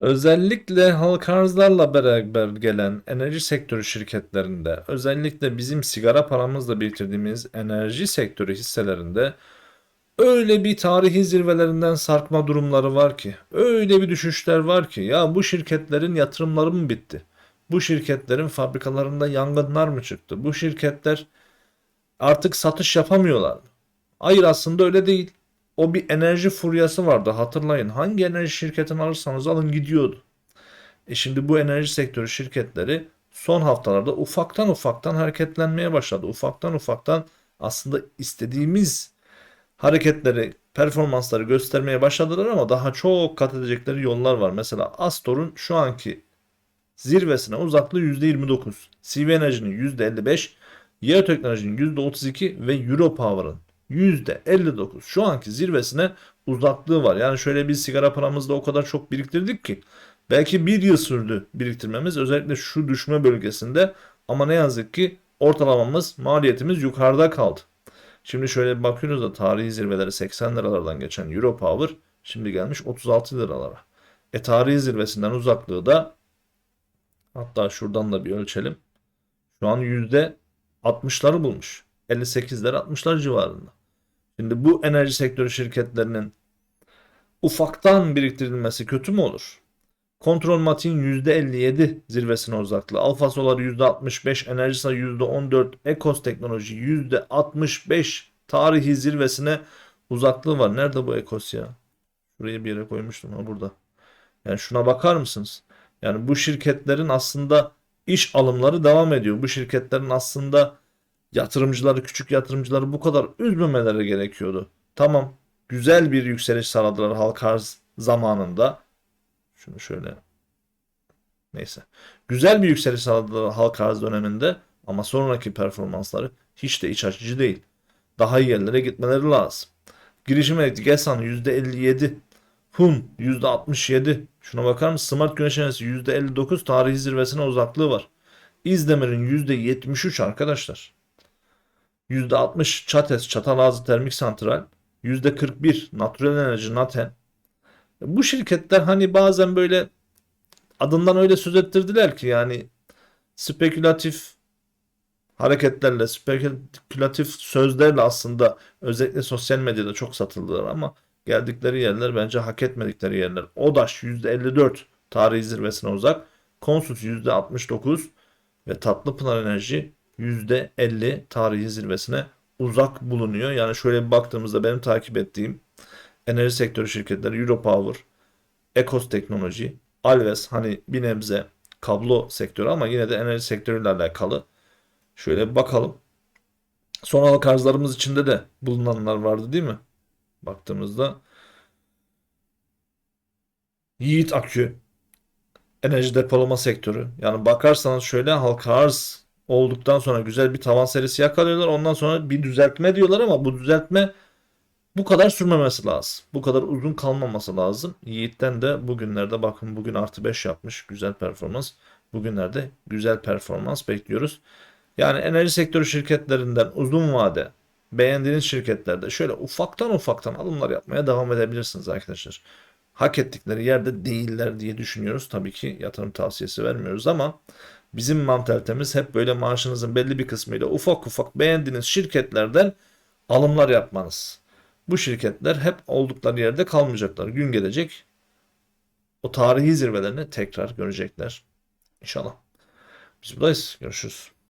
Özellikle halka arzlarla beraber gelen enerji sektörü şirketlerinde, özellikle bizim sigara paramızla biriktirdiğimiz enerji sektörü hisselerinde öyle bir tarihi zirvelerinden sarkma durumları var ki, öyle bir düşüşler var ki ya bu şirketlerin yatırımları mı bitti? Bu şirketlerin fabrikalarında yangınlar mı çıktı? Bu şirketler artık satış yapamıyorlar mı? Hayır aslında öyle değil. O bir enerji furyası vardı hatırlayın. Hangi enerji şirketini alırsanız alın gidiyordu. E şimdi bu enerji sektörü şirketleri son haftalarda ufaktan ufaktan hareketlenmeye başladı. Ufaktan ufaktan aslında istediğimiz hareketleri, performansları göstermeye başladılar ama daha çok kat edecekleri yollar var. Mesela Astor'un şu anki zirvesine uzaklığı %29, CV Enerji'nin %55, Yeo Teknoloji'nin %32 ve Europower'ın %59 şu anki zirvesine uzaklığı var. Yani şöyle bir sigara paramızda o kadar çok biriktirdik ki belki bir yıl sürdü biriktirmemiz özellikle şu düşme bölgesinde ama ne yazık ki ortalamamız maliyetimiz yukarıda kaldı. Şimdi şöyle bakıyoruz da tarihi zirveleri 80 liralardan geçen Europower şimdi gelmiş 36 liralara. E tarihi zirvesinden uzaklığı da hatta şuradan da bir ölçelim. Şu an %60'ları bulmuş. 58'ler 60'lar civarında. Şimdi bu enerji sektörü şirketlerinin ufaktan biriktirilmesi kötü mü olur? Kontrol Matik'in %57 zirvesine uzaklığı. Alfa Solar %65, Enerjisa %14, Ekos Teknoloji %65 tarihi zirvesine uzaklığı var. Nerede bu Ekos ya? Şuraya bir yere koymuştum ha burada. Yani şuna bakar mısınız? Yani bu şirketlerin aslında iş alımları devam ediyor. Bu şirketlerin aslında yatırımcıları, küçük yatırımcıları bu kadar üzmemeleri gerekiyordu. Tamam, güzel bir yükseliş sağladılar halka arz zamanında. Şunu şöyle. Neyse. Güzel bir yükseliş sağladılar halka arz döneminde ama sonraki performansları hiç de iç açıcı değil. Daha iyi yerlere gitmeleri lazım. Girişim elektrik Esan %57. Hum %67. Şuna bakar mısın? Smart Güneş Enerjisi %59 tarihi zirvesine uzaklığı var. İzdemir'in %73 arkadaşlar. %60 Çates Çatalazı Termik Santral, %41 Natural Enerji Naten. Bu şirketler hani bazen böyle adından öyle söz ettirdiler ki yani spekülatif hareketlerle, spekülatif sözlerle aslında özellikle sosyal medyada çok satıldılar ama geldikleri yerler bence hak etmedikleri yerler. ODAŞ %54 tarihi zirvesine uzak. Konsut %69 ve Tatlıpınar Enerji %50 tarihi zirvesine uzak bulunuyor. Yani şöyle bir baktığımızda benim takip ettiğim enerji sektörü şirketleri Europower, Ekos Teknoloji, Alves hani bir nebze kablo sektörü ama yine de enerji sektörüyle alakalı. Şöyle bir bakalım. Son halka arzlarımız içinde de bulunanlar vardı değil mi? Baktığımızda Yiğit Akü, enerji depolama sektörü. Yani bakarsanız şöyle halka arz olduktan sonra güzel bir tavan serisi yakalıyorlar. Ondan sonra bir düzeltme diyorlar ama bu düzeltme bu kadar sürmemesi lazım. Bu kadar uzun kalmaması lazım. Yiğit'ten de bugünlerde bakın bugün artı 5 yapmış. Güzel performans. Bugünlerde güzel performans bekliyoruz. Yani enerji sektörü şirketlerinden uzun vade beğendiğiniz şirketlerde şöyle ufaktan ufaktan alımlar yapmaya devam edebilirsiniz arkadaşlar. Hak ettikleri yerde değiller diye düşünüyoruz. Tabii ki yatırım tavsiyesi vermiyoruz ama bizim mantalitemiz hep böyle maaşınızın belli bir kısmıyla ufak ufak beğendiğiniz şirketlerden alımlar yapmanız. Bu şirketler hep oldukları yerde kalmayacaklar. Gün gelecek o tarihi zirvelerini tekrar görecekler. İnşallah. Biz buradayız. Görüşürüz.